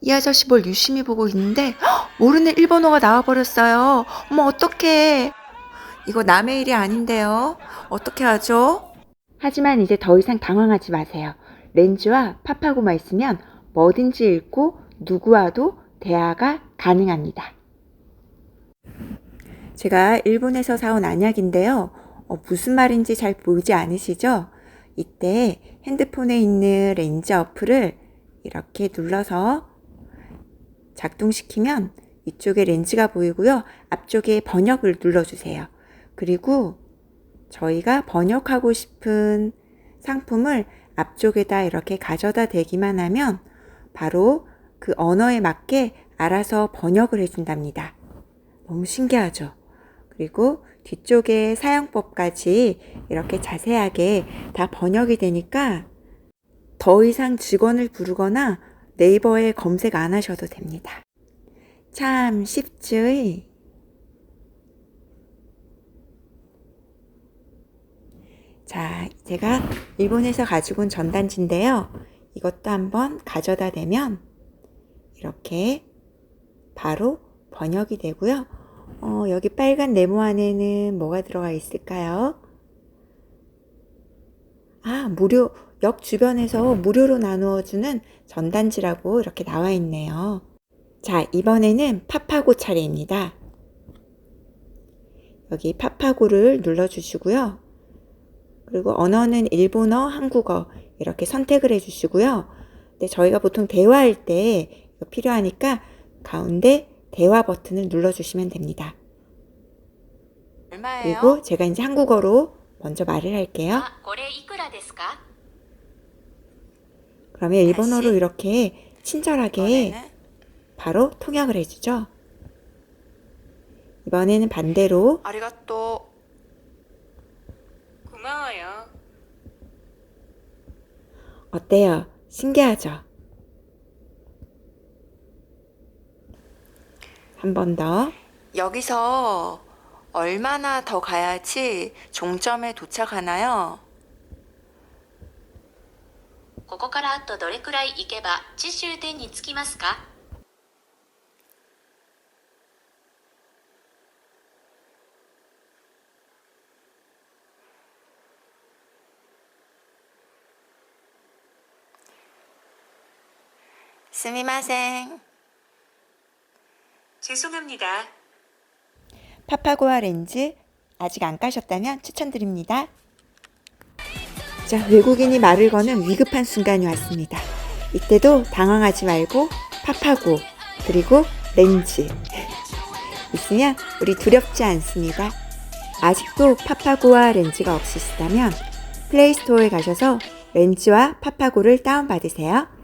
이 아저씨 뭘 유심히 보고 있는데 헉, 모르는 일본어가 나와버렸어요. 어머 어떡해. 이거 남의 일이 아닌데요. 어떻게 하죠? 하지만 이제 더 이상 당황하지 마세요. 렌즈와 파파고만 있으면 뭐든지 읽고 누구와도 대화가 가능합니다. 제가 일본에서 사온 안약인데요. 어, 무슨 말인지 잘 보이지 않으시죠? 이때 핸드폰에 있는 렌즈 어플을 이렇게 눌러서 작동시키면 이쪽에 렌즈가 보이고요. 앞쪽에 번역을 눌러주세요. 그리고 저희가 번역하고 싶은 상품을 앞쪽에다 이렇게 가져다 대기만 하면 바로 그 언어에 맞게 알아서 번역을 해준답니다. 너무 신기하죠? 그리고 뒤쪽에 사용법까지 이렇게 자세하게 다 번역이 되니까 더 이상 직원을 부르거나 네이버에 검색 안 하셔도 됩니다. 참 쉽지? 자, 제가 일본에서 가지고 온 전단지인데요. 이것도 한번 가져다 대면 이렇게 바로 번역이 되고요. 어, 여기 빨간 네모 안에는 뭐가 들어가 있을까요? 아, 무료, 역 주변에서 무료로 나누어주는 전단지라고 이렇게 나와 있네요. 자, 이번에는 파파고 차례입니다. 여기 파파고를 눌러주시고요. 그리고 언어는 일본어, 한국어 이렇게 선택을 해주시고요. 근데 저희가 보통 대화할 때 필요하니까 가운데 대화 버튼을 눌러주시면 됩니다. 얼마예요? 그리고 제가 이제 한국어로 먼저 말을 할게요. 아, 그러면 일본어로? 이렇게 친절하게 바로 통역을 해주죠. 이번에는 반대로 아리가또 고마워요. 어때요? 신기하죠? 한 번 더. 여기서 얼마나 더 가야지 종점에 도착하나요? ここからあとどれくらい行けば地終点に着きますか 스미마생. 죄송합니다. 파파고와 렌즈 아직 안 까셨다면 추천드립니다. 자, 외국인이 말을 거는 위급한 순간이 왔습니다. 이때도 당황하지 말고 파파고 그리고 렌즈 있으면 우리 두렵지 않습니다. 아직도 파파고와 렌즈가 없으시다면 플레이스토어에 가셔서 렌즈와 파파고를 다운받으세요.